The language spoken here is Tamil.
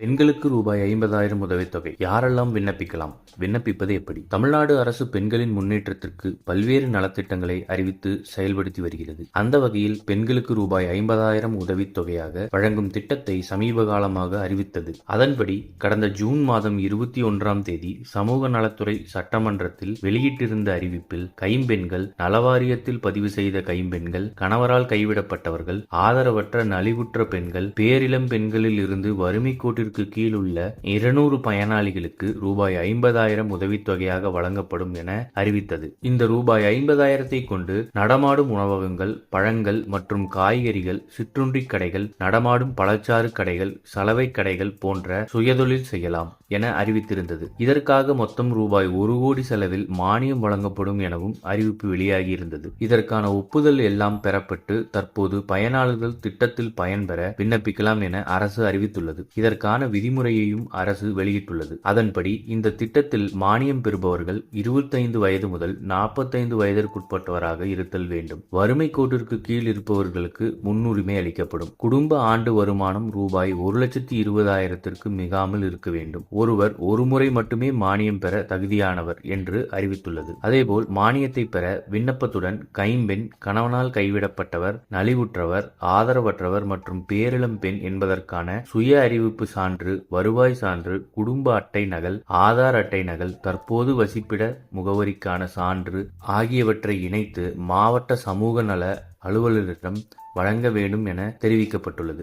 பெண்களுக்கு ரூபாய் ஐம்பதாயிரம் உதவித்தொகை யாரெல்லாம் விண்ணப்பிக்கலாம்? விண்ணப்பிப்பது எப்படி? தமிழ்நாடு அரசு பெண்களின் முன்னேற்றத்திற்கு பல்வேறு நலத்திட்டங்களை அறிவித்து செயல்படுத்தி வருகிறது. அந்த வகையில் பெண்களுக்கு ரூபாய் ஐம்பதாயிரம் உதவித்தொகையாக வழங்கும் திட்டத்தை சமீப காலமாக அறிவித்தது. அதன்படி கடந்த ஜூன் மாதம் இருபத்தி ஒன்றாம் தேதி சமூக நலத்துறை சட்டமன்றத்தில் வெளியிட்டிருந்த அறிவிப்பில் கைம்பெண்கள் நலவாரியத்தில் பதிவு செய்த கைம்பெண்கள் கணவரால் கைவிடப்பட்டவர்கள் ஆதரவற்ற நலிவுற்ற பெண்கள் பேரிளம் பெண்களில் இருந்து வறுமை கோட்டில் கோட்டிற்கு கீழ் உள்ள இருநூறு பயனாளிகளுக்கு ரூபாய் ஐம்பதாயிரம் உதவித்தொகையாக வழங்கப்படும் என அறிவித்தது. இந்த ரூபாய் ஐம்பதாயிரத்தை கொண்டு நடமாடும் உணவகங்கள் பழங்கள் மற்றும் காய்கறிகள் சிற்றுண்டி கடைகள் நடமாடும் பழச்சாறு கடைகள் சலவை கடைகள் போன்ற சுயதொழில் செய்யலாம் என அறிவித்திருந்தது. இதற்காக மொத்தம் ரூபாய் ஒரு கோடி செலவில் மானியம் வழங்கப்படும் எனவும் அறிவிப்பு வெளியாகியிருந்தது. இதற்கான ஒப்புதல் எல்லாம் பெறப்பட்டு தற்போது பயனாளர்கள் திட்டத்தில் பயன்பெற விண்ணப்பிக்கலாம் என அரசு அறிவித்துள்ளது. இதற்கான விதிமுறையையும் அரசு வெளியிட்டுள்ளது. அதன்படி இந்த திட்டத்தில் மானியம் பெறுபவர்கள் இருபத்தைந்து வயது முதல் நாற்பத்தைந்து வயதிற்குட்பட்டவராக இருத்தல் வேண்டும். வறுமை கோட்டிற்கு கீழ் இருப்பவர்களுக்கு முன்னுரிமை அளிக்கப்படும். குடும்ப ஆண்டு வருமானம் ரூபாய் ஒரு லட்சத்தி இருபதாயிரத்திற்கு மிகாமல் இருக்க வேண்டும். ஒருவர் ஒரு முறை மட்டுமே மானியம் பெற தகுதியானவர் என்று அறிவித்துள்ளது. அதேபோல் மானியத்தை பெற விண்ணப்பத்துடன் கைம்பெண் கணவனால் கைவிடப்பட்டவர் நலிவுற்றவர் ஆதரவற்றவர் மற்றும் பேரிளம் பெண் என்பதற்கான சுய அறிவிப்பு சான்று வருவாய் சான்று குடும்ப அட்டை நகல் ஆதார் அட்டை நகல் தற்போது வசிப்பிட முகவரிக்கான சான்று ஆகியவற்றை இணைத்து மாவட்ட சமூக நல அலுவலரிடம் வழங்க வேண்டும் என தெரிவிக்கப்பட்டுள்ளது.